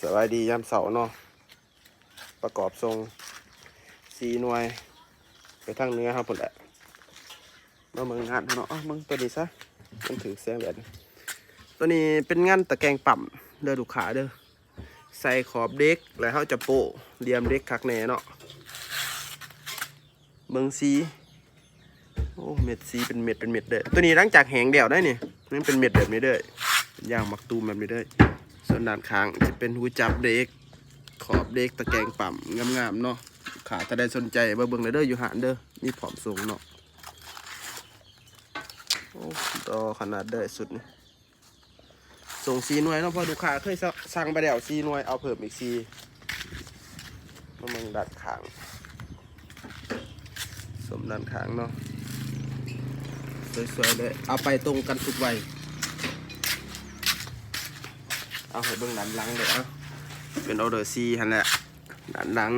สวัสดียามเสาเนาะประกอบทรงสีหน่วย ไปทางเนื้อครับผมแหละมาเมืองงานเนาะอ้าวมึงตัวนี้ซะมันถือแสงแดดตัวนี้เป็นงานตะแกรงปั่มเด้อลูกค้าเด้อใส่ขอบเด็กแล้วเขาจะโปะเรียมเด็กคักแน่เนาะเมืองสีโอ้เม็ดสีเป็นเม็ดเป็นเม็ดเด้อตัวนี้หลังจากแหงเดี่ยวได้นี่มันเป็นเม็ดแบบนี้เด้อย่างมักตูมแบบนี้เด้อ ส่วนด้านข้างจะเป็นหูจับเด็กขอบเด็กตะแกรงปั่มงามๆเนาะขาถ้าได้สนใจมาเบิ่งเลยเด้ออยู่หานเด้อมีผอมสูงเนาะโอ้ดอขนาดเด้สุดนี่ส่งสีหน่วยเนาะพอลูกค้าเคยสั่งไปแล้วสีหน่วยเอาเพิ่มอีกสีมาเบิ่งด้านข้าง สมด้านข้างเนาะสวยๆเลยเอาไปตรงกันทุกวัย เอาให้เบิ่งด้านหลังเลยเอะเป็นออเดอร์ซีหันแหละด้านหลัง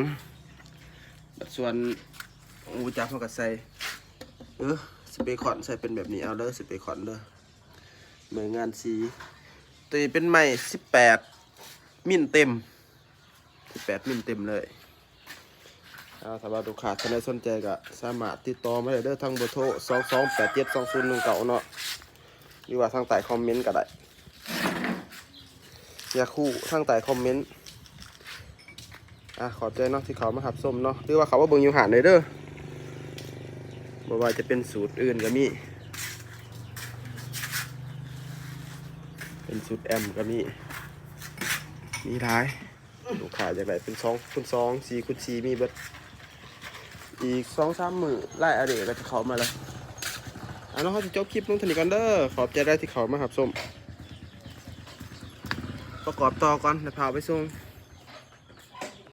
ส่วนอูจับเขาก็ใส่เออสเปรคอนใส่เป็นแบบนี้เอาเด้อสเปรคอนเด้อเหมือนงานสีตัวนี้เป็นไม้สิบแปดมิลเต็มสิบแปดมิลเต็มเลยเอาสำหรับลูกค้าท่านใดสนใจก็สามารถติดต่อมาได้เด้อทางเบอร์โทรสองสองแปดเจ็ดสองศูนย์หนึ่งเก้าเนาะหรือว่าทางใต้คอมเมนต์ก็ได้ ยาคู่ทั้งใต้คอมเมนต์อะขอบใจเนาะที่เขามาหับส้มเนาะหรือว่าเขาว่าเบิ่งอยู่หานเลยเด้อบ่ว่าจะเป็นสูตรอื่นก็มี เป็นสูตรแอมก็มีมีหลายลูกค้าจากไหนเป็นสองคูณสองสี่คูณสี่มีเบิดอีกสองสามมือไล่อะเดก็จะเขามาแล้วอะเนาะเขาจะจบคลิปลงเทานิกันเด้อขอบใจได้ที่เขามาหับส้ม ประกอบต่อก่อนแล้วพาไปส่ง